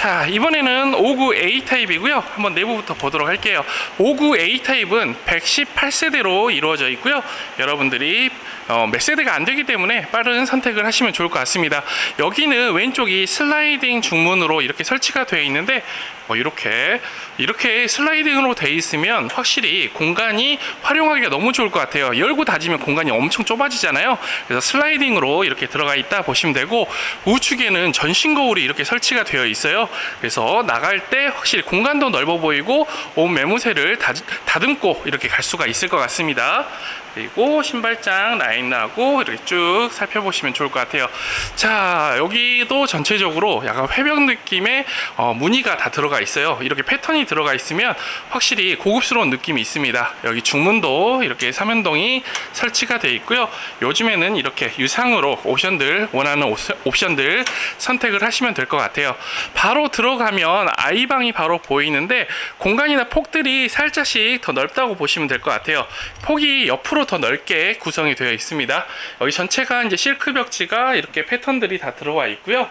자 이번에는 59A 타입이고요. 한번 내부부터 보도록 할게요. 59A 타입은 118세대로 이루어져 있고요. 여러분들이 어, 몇 세대가 안 되기 때문에 빠른 선택을 하시면 좋을 것 같습니다. 여기는 왼쪽이 슬라이딩 중문으로 이렇게 설치가 되어 있는데 뭐 이렇게 이렇게 슬라이딩으로 되어 있으면 확실히 공간이 활용하기가 너무 좋을 것 같아요. 열고 닫으면 공간이 엄청 좁아지잖아요. 그래서 슬라이딩으로 이렇게 들어가 있다 보시면 되고 우측에는 전신 거울이 이렇게 설치가 되어 있어요 그래서 나갈 때 확실히 공간도 넓어 보이고 온 매무새를 닫, 다듬고 이렇게 갈 수가 있을 것 같습니다 그리고 신발장 라인 나고 이렇게 쭉 살펴보시면 좋을 것 같아요. 자 여기도 전체적으로 약간 회벽 느낌의 어, 무늬가 다 들어가 있어요. 이렇게 패턴이 들어가 있으면 확실히 고급스러운 느낌이 있습니다. 여기 중문도 이렇게 삼연동이 설치가 되어 있고요. 요즘에는 이렇게 유상으로 옵션들 원하는 옵- 옵션들 선택을 하시면 될 것 같아요. 바로 들어가면 아이방이 바로 보이는데 공간이나 폭들이 살짝씩 더 넓다고 보시면 될 것 같아요. 폭이 옆으로 더 넓게 구성이 되어 있습니다. 여기 전체가 이제 실크 벽지가 이렇게 패턴들이 다 들어와 있고요.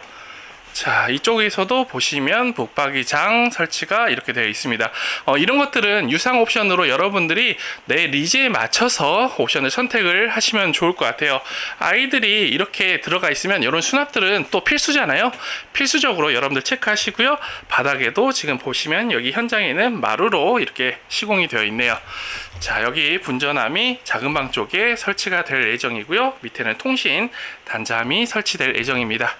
자, 이쪽에서도 보시면 북박이장 설치가 이렇게 되어 있습니다. 어, 이런 것들은 유상 옵션으로 여러분들이 내 리즈에 맞춰서 옵션을 선택을 하시면 좋을 것 같아요. 아이들이 이렇게 들어가 있으면 이런 수납들은 또 필수잖아요. 필수적으로 여러분들 체크하시고요. 바닥에도 지금 보시면 여기 현장에는 마루로 이렇게 시공이 되어 있네요. 자, 여기 분전함이 작은 방 쪽에 설치가 될 예정이고요. 밑에는 통신 단자함이 설치될 예정입니다.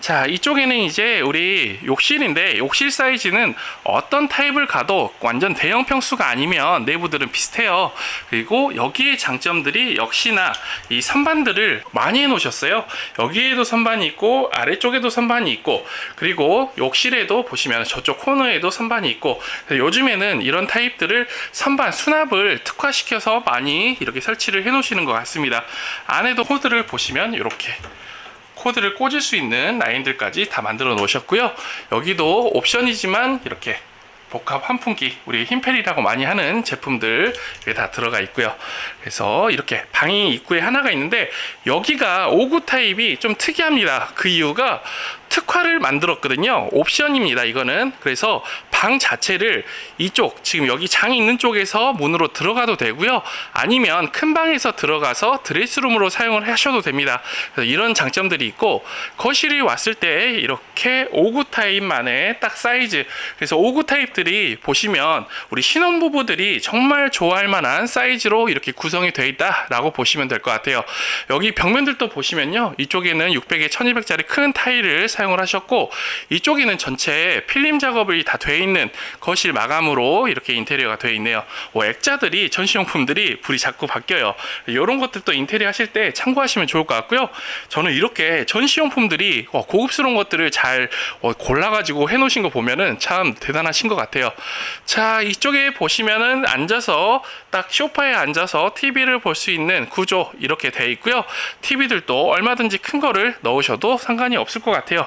자, 이쪽에는 이제 우리 욕실인데 욕실 사이즈는 어떤 타입을 가도 완전 대형 평수가 아니면 내부들은 비슷해요. 그리고 여기에 장점들이 역시나 이 선반들을 많이 해 놓으셨어요. 여기에도 선반이 있고 아래쪽에도 선반이 있고 그리고 욕실에도 보시면 저쪽 코너에도 선반이 있고 요즘에는 이런 타입들을 선반 수납을 특화시켜서 많이 이렇게 설치를 해 놓으시는 것 같습니다. 안에도 코드를 보시면 이렇게 코드를 꽂을 수 있는 라인들까지 다 만들어 놓으셨고요. 여기도 옵션이지만 이렇게 복합 환풍기 우리 흰펠이라고 많이 하는 제품들 이게 다 들어가 있고요. 그래서 이렇게 방이 입구에 하나가 있는데 여기가 59 타입이 좀 특이합니다. 그 이유가 특화를 만들었거든요. 옵션입니다. 이거는 그래서 방 자체를 이쪽 지금 여기 장이 있는 쪽에서 문으로 들어가도 되고요. 아니면 큰 방에서 들어가서 드레스룸으로 사용을 하셔도 됩니다. 이런 장점들이 있고 거실이 왔을 때 이렇게 59 타입만의 딱 사이즈. 그래서 59 타입들이 보시면 우리 신혼부부들이 정말 좋아할 만한 사이즈로 이렇게 구성이 되어 있다라고 보시면 될 것 같아요. 여기 벽면들도 보시면요. 이쪽에는 600에 1200짜리 큰 타일을 사용을 하셨고 이쪽에는 전체 필름 작업이 다 되어 있는 거실 마감으로 이렇게 인테리어가 되어 있네요. 뭐 액자들이 전시용품들이 불이 자꾸 바뀌어요. 이런 것들도 인테리어 하실 때 참고하시면 좋을 것 같고요. 저는 이렇게 전시용품들이 어, 고급스러운 것들을 잘 어, 골라가지고 해놓으신 거 보면은 참 대단하신 것 같아요. 자 이쪽에 보시면은 앉아서 딱 소파에 앉아서 TV를 볼 수 있는 구조 이렇게 되어 있고요. TV들도 얼마든지 큰 거를 넣으셔도 상관이 없을 것 같아요.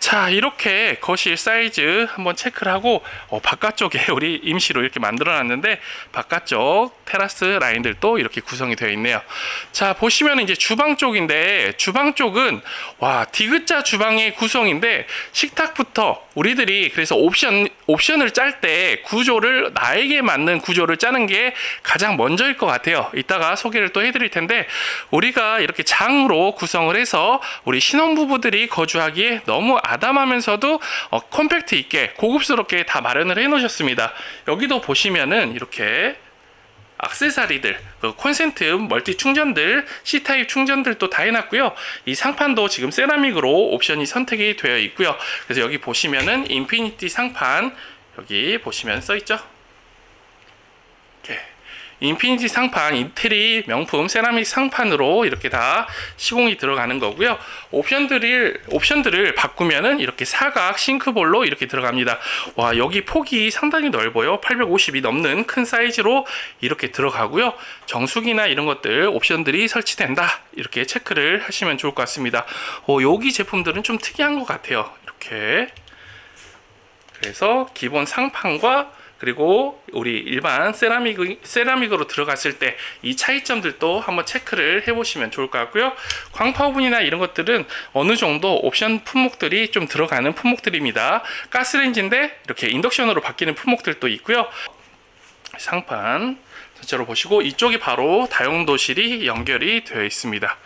자 이렇게 거실 사이즈 한번 체크를 하고 어, 바깥쪽에 우리 임시로 이렇게 만들어 놨는데 바깥쪽 테라스 라인들도 이렇게 구성이 되어 있네요. 자 보시면 이제 주방 쪽인데 주방 쪽은 와 디귿자 주방의 구성인데 식탁부터 우리들이 그래서 옵션 옵션을 짤 때 구조를 나에게 맞는 구조를 짜는 게 가장 먼저일 것 같아요. 이따가 소개를 또 해드릴 텐데 우리가 이렇게 장으로 구성을 해서 우리 신혼부부들이 거주하기에 너무 아담하면서도 어, 컴팩트 있게 고급스럽게 다 마련을 해 놓으셨습니다. 여기도 보시면은 이렇게 악세사리들, 그 콘센트 멀티 충전들, C타입 충전들도 다 해놨고요. 이 상판도 지금 세라믹으로 옵션이 선택이 되어 있고요. 그래서 여기 보시면은 인피니티 상판 여기 보시면 써 있죠. 인피니티 상판 인테리 명품 세라믹 상판으로 이렇게 다 시공이 들어가는 거고요. 옵션들을 옵션들을 바꾸면은 이렇게 사각 싱크볼로 이렇게 들어갑니다. 와 여기 폭이 상당히 넓어요. 850이 넘는 큰 사이즈로 이렇게 들어가고요. 정수기나 이런 것들 옵션들이 설치된다 이렇게 체크를 하시면 좋을 것 같습니다. 어, 여기 제품들은 좀 특이한 것 같아요. 이렇게 그래서 기본 상판과 그리고 우리 일반 세라믹 세라믹으로 들어갔을 때 이 차이점들도 한번 체크를 해보시면 좋을 것 같고요. 광파 오븐이나 이런 것들은 어느 정도 옵션 품목들이 좀 들어가는 품목들입니다. 가스레인지인데 이렇게 인덕션으로 바뀌는 품목들도 있고요. 상판 전체로 보시고 이쪽이 바로 다용도실이 연결이 되어 있습니다.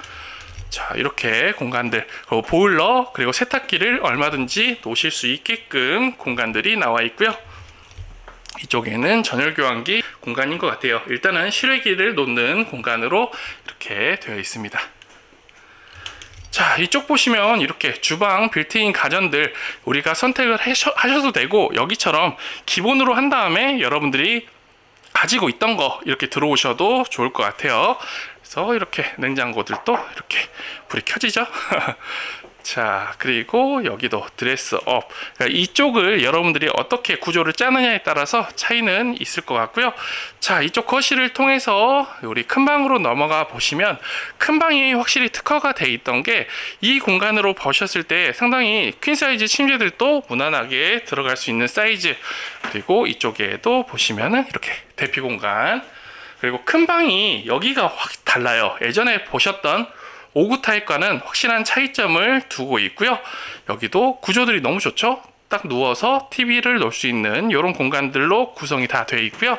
자 이렇게 공간들 그리고 보일러 그리고 세탁기를 얼마든지 놓으실 수 있게끔 공간들이 나와 있고요. 이쪽에는 전열 교환기 공간인 것 같아요. 일단은 실외기를 놓는 공간으로 이렇게 되어 있습니다. 자, 이쪽 보시면 이렇게 주방 빌트인 가전들 우리가 선택을 하셔, 하셔도 되고 여기처럼 기본으로 한 다음에 여러분들이 가지고 있던 거 이렇게 들어오셔도 좋을 것 같아요. 그래서 이렇게 냉장고들도 이렇게 불이 켜지죠. 자, 그리고 여기도 드레스 업. 그러니까 이쪽을 여러분들이 어떻게 구조를 짜느냐에 따라서 차이는 있을 것 같고요. 자, 이쪽 거실을 통해서 우리 큰 방으로 넘어가 보시면 큰 방이 확실히 특화가 돼 있던 게 이 공간으로 보셨을 때 상당히 퀸 사이즈 침대들도 무난하게 들어갈 수 있는 사이즈. 그리고 이쪽에도 보시면은 이렇게 대피 공간. 그리고 큰 방이 여기가 확 달라요. 예전에 보셨던 5구 타입과는 확실한 차이점을 두고 있고요. 여기도 구조들이 너무 좋죠. 딱 누워서 TV를 놓을 수 있는 이런 공간들로 구성이 다 되어 있고요.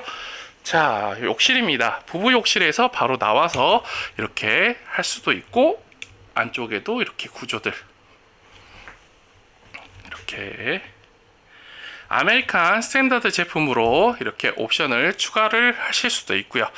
자, 욕실입니다. 부부 욕실에서 바로 나와서 이렇게 할 수도 있고 안쪽에도 이렇게 구조들 이렇게 아메리칸 스탠다드 제품으로 이렇게 옵션을 추가를 하실 수도 있고요.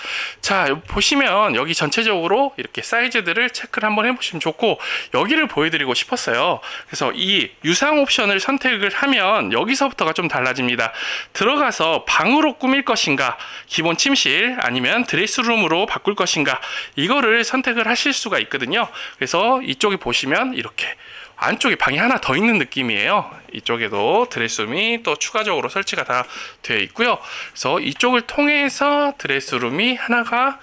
자, 보시면 여기 전체적으로 이렇게 사이즈들을 체크를 한번 해보시면 좋고 여기를 보여드리고 싶었어요. 그래서 이 유상 옵션을 선택을 하면 여기서부터가 좀 달라집니다. 들어가서 방으로 꾸밀 것인가, 기본 침실 아니면 드레스룸으로 바꿀 것인가 이거를 선택을 하실 수가 있거든요. 그래서 이쪽에 보시면 이렇게 안쪽에 방이 하나 더 있는 느낌이에요. 이쪽에도 드레스룸이 또 추가적으로 설치가 다 되어 있고요. 그래서 이쪽을 통해서 드레스룸이 하나가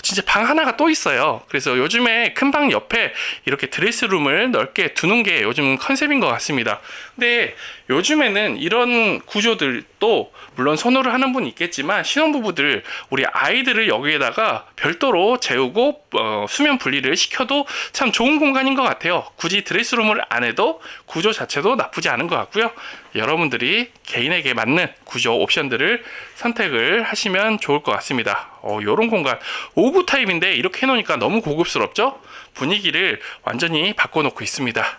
진짜 방 하나가 또 있어요. 그래서 요즘에 큰 방 옆에 이렇게 드레스룸을 넓게 두는 게 요즘 컨셉인 것 같습니다. 근데 요즘에는 이런 구조들도 물론 선호를 하는 분이 있겠지만 신혼부부들 우리 아이들을 여기에다가 별도로 재우고 어, 수면 분리를 시켜도 참 좋은 공간인 것 같아요. 굳이 드레스룸을 안 해도 구조 자체도 나쁘지 않은 것 같고요. 여러분들이 개인에게 맞는 구조 옵션들을 선택을 하시면 좋을 것 같습니다. 어, 요런 공간 5구 타입인데 이렇게 해놓으니까 너무 고급스럽죠? 분위기를 완전히 바꿔놓고 있습니다.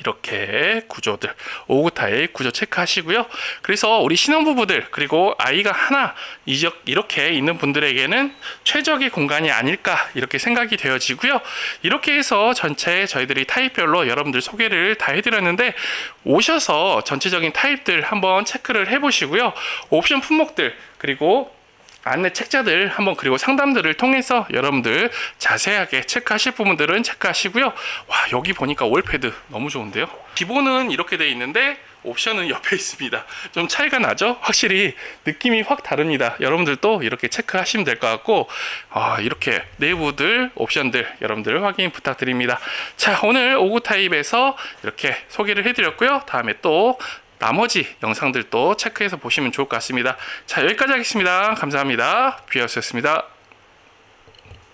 이렇게 구조들 5구 타입 구조 체크하시고요. 그래서 우리 신혼부부들 그리고 아이가 하나 이렇게 있는 분들에게는 최적의 공간이 아닐까 이렇게 생각이 되어지고요. 이렇게 해서 전체 저희들이 타입별로 여러분들 소개를 다 해드렸는데 오셔서 전체적인 타입들 한번 체크를 해보시고요. 옵션 품목들 그리고 안내 책자들 한번 그리고 상담들을 통해서 여러분들 자세하게 체크하실 부분들은 체크하시고요. 와 여기 보니까 월패드 너무 좋은데요. 기본은 이렇게 돼 있는데 옵션은 옆에 있습니다. 좀 차이가 나죠? 확실히 느낌이 확 다릅니다. 여러분들도 이렇게 체크하시면 될 것 같고 아, 이렇게 내부들 옵션들 여러분들 확인 부탁드립니다. 자 오늘 5구 타입에서 이렇게 소개를 해드렸고요. 다음에 또 나머지 영상들도 체크해서 보시면 좋을 것 같습니다. 자, 여기까지 하겠습니다. 감사합니다. 비어스였습니다.